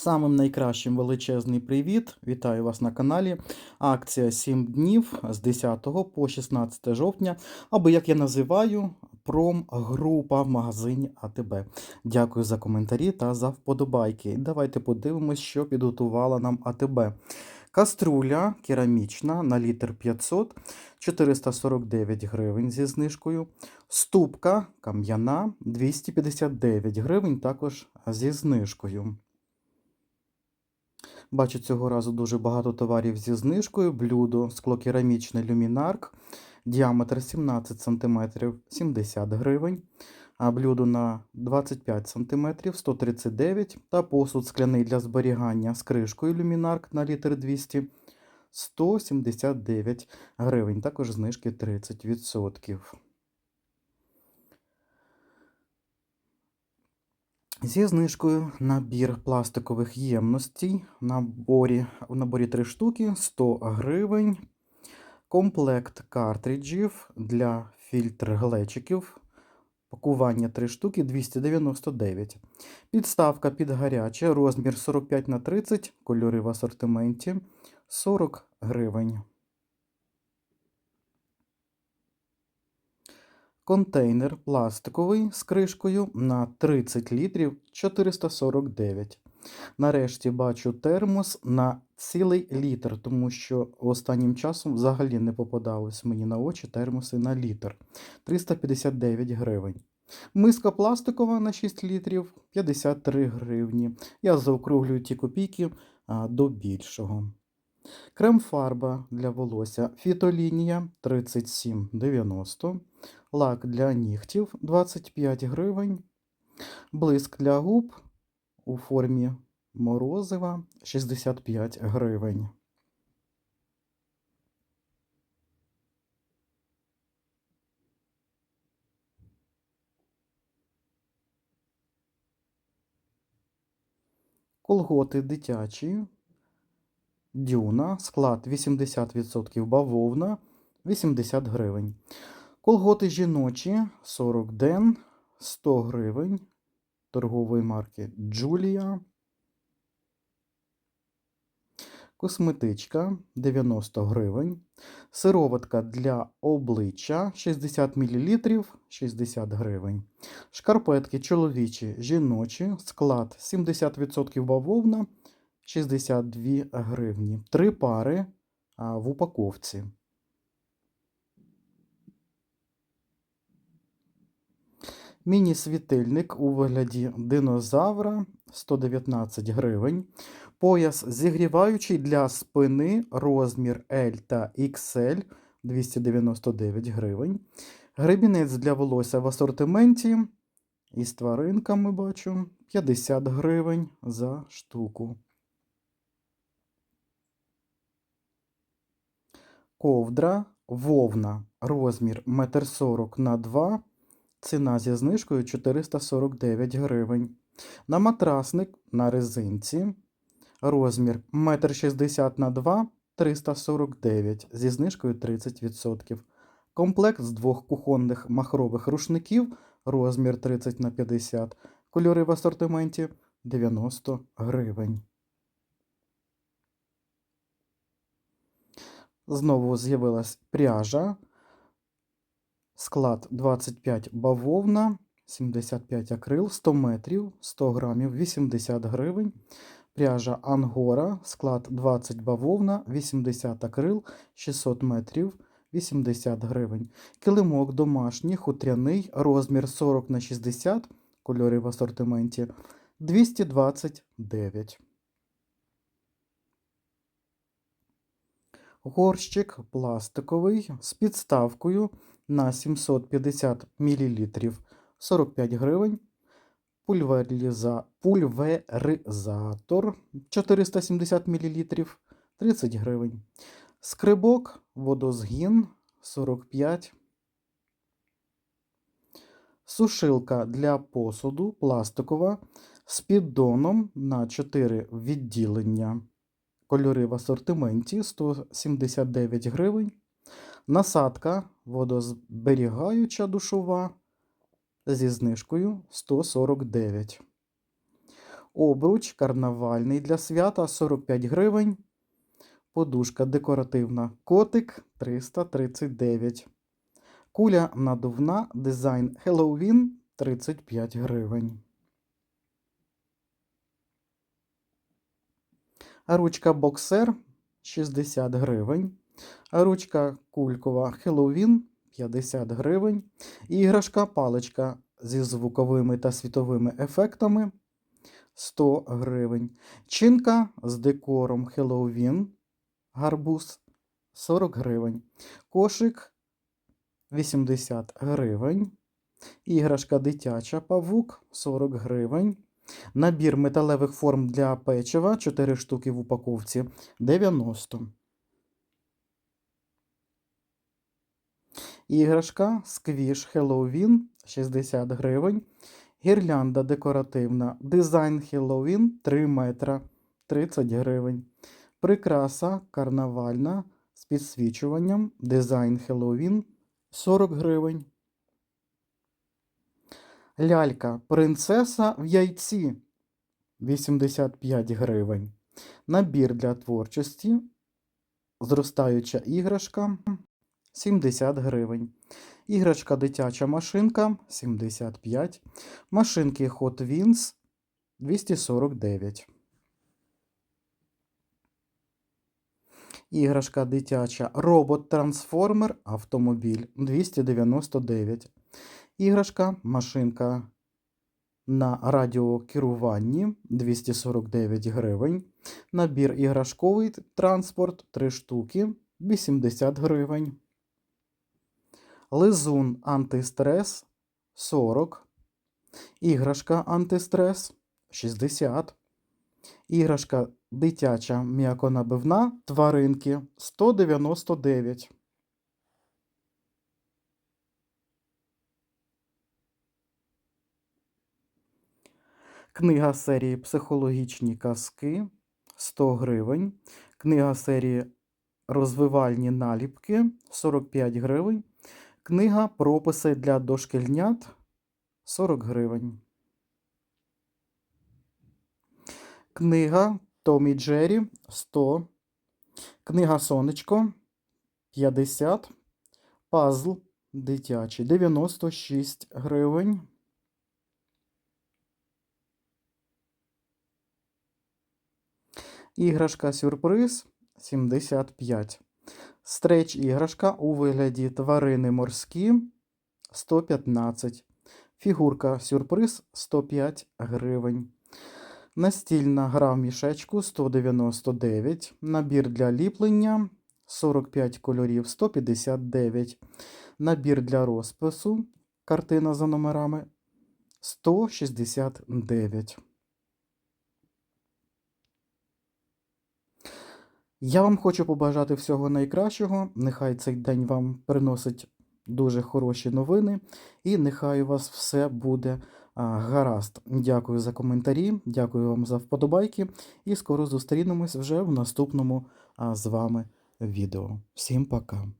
Самим найкращим величезний привіт! Вітаю вас на каналі. Акція 7 днів з 10 по 16 жовтня, або як я називаю, промгрупа в магазині АТБ. Дякую за коментарі та за вподобайки. Давайте подивимось, що підготувала нам АТБ. Каструля керамічна на літр 500, 449 гривень зі знижкою. Ступка кам'яна 259 гривень, також зі знижкою. Бачу цього разу дуже багато товарів зі знижкою. Блюдо склокерамічне люмінарк, діаметр 17 см 70 гривень, а блюдо на 25 см 139 та посуд скляний для зберігання з кришкою люмінарк на літр 200 179 гривень. Також знижки 30%. Зі знижкою набір пластикових ємностей в наборі, в наборі 3 штуки 100 гривень. Комплект картриджів для фільтр глечиків. Пакування 3 штуки 299. Підставка під гаряче, розмір 45 на 30, кольори в асортименті 40 гривень. Контейнер пластиковий з кришкою на 30 літрів 449. Нарешті бачу термос на цілий літр, тому що останнім часом взагалі не попадались мені на очі термоси на літр 359 гривень. Миска пластикова на 6 літрів 53 гривні. Я заокруглюю ті копійки до більшого. Крем-фарба для волосся фітолінія 37,90. Лак для нігтів 25 гривень. Блиск для губ у формі морозива 65 гривень. Колготи дитячі. Дюна, склад 80% бавовна 80 гривень. Колготи жіночі 40 ден 100 гривень торгової марки Джулія. Косметичка 90 гривень. Сироватка для обличчя 60 мл 60 гривень. Шкарпетки чоловічі жіночі, склад 70% бавовна 62 гривні. Три пари в упаковці. Міні-світильник у вигляді динозавра 119 гривень. Пояс зігріваючий для спини розмір L та XL 299 гривень. Гребінець для волосся в асортименті. Із тваринками бачу 50 гривень за штуку. Ковдра вовна розмір 1,40 на 2 Ціна зі знижкою 449 гривень. На матрасник на резинці розмір 1,60 на 2 349 зі знижкою 30%. Комплект з двох кухонних махрових рушників розмір 30 на 50 Кольори в асортименті 90 гривень. Знову з'явилась пряжа. Склад 25 бавовна, 75 акрил, 100 метрів, 100 грамів, 80 гривень. Пряжа Ангора, склад 20 бавовна, 80 акрил, 600 метрів, 80 гривень. Килимок домашній, хутряний, розмір 40 на 60, кольори в асортименті 229. Горщик пластиковий з підставкою на 750 мл 45 гривень. Пульвериза... Пульверизатор 470 мл 30 гривень. Скрибок, водозгін 45. Сушилка для посуду пластикова з піддоном на 4 відділення. Кольори в асортименті 179 гривень. Насадка водозберігаюча душова зі знижкою 149. Обруч карнавальний для свята 45 гривень. Подушка декоративна котик 339. Куля надувна дизайн Halloween 35 гривень. Ручка боксер 60 гривень. Ручка кулькова Halloween 50 гривень. Іграшка паличка зі звуковими та світовими ефектами 100 гривень. Чинка з декором Halloween гарбуз 40 гривень. Кошик 80 гривень. Іграшка дитяча павук 40 гривень. Набір металевих форм для печива 4 штуки в упаковці 90. Іграшка сквіш Halloween 60 гривень. Гірлянда декоративна. Дизайн Halloween 3 метра 30 гривень. Прикраса карнавальна з підсвічуванням. Дизайн Halloween 40 гривень. Лялька принцеса в яйці 85 гривень. Набір для творчості. Зростаюча іграшка 70 гривень. Іграшка дитяча машинка 75. Машинки Hot Wheels 249. Іграшка дитяча робот-трансформер автомобіль 299. Іграшка машинка на радіокеруванні 249 гривень. Набір іграшковий транспорт 3 штуки 80 гривень. Лизун антистрес 40. Іграшка антистрес 60. Іграшка дитяча м'яконабивна тваринки 199. Книга серії Психологічні казки 100 гривень. Книга серії Розвивальні наліпки 45 гривень. Книга Прописи для дошкільнят 40 гривень. Книга Томі Джері 100. Книга Сонечко 50. Пазл дитячий 96 гривень. Іграшка сюрприз 75. Стреч іграшка у вигляді тварини морські 115. Фігурка сюрприз 105 гривень. Настільна гра в мішечку 199. Набір для ліплення 45 кольорів 159. Набір для розпису. Картина за номерами 169. Я вам хочу побажати всього найкращого. Нехай цей день вам приносить дуже хороші новини, і нехай у вас все буде гаразд. Дякую за коментарі, дякую вам за вподобайки, і скоро зустрінемось вже в наступному з вами відео. Всім пока!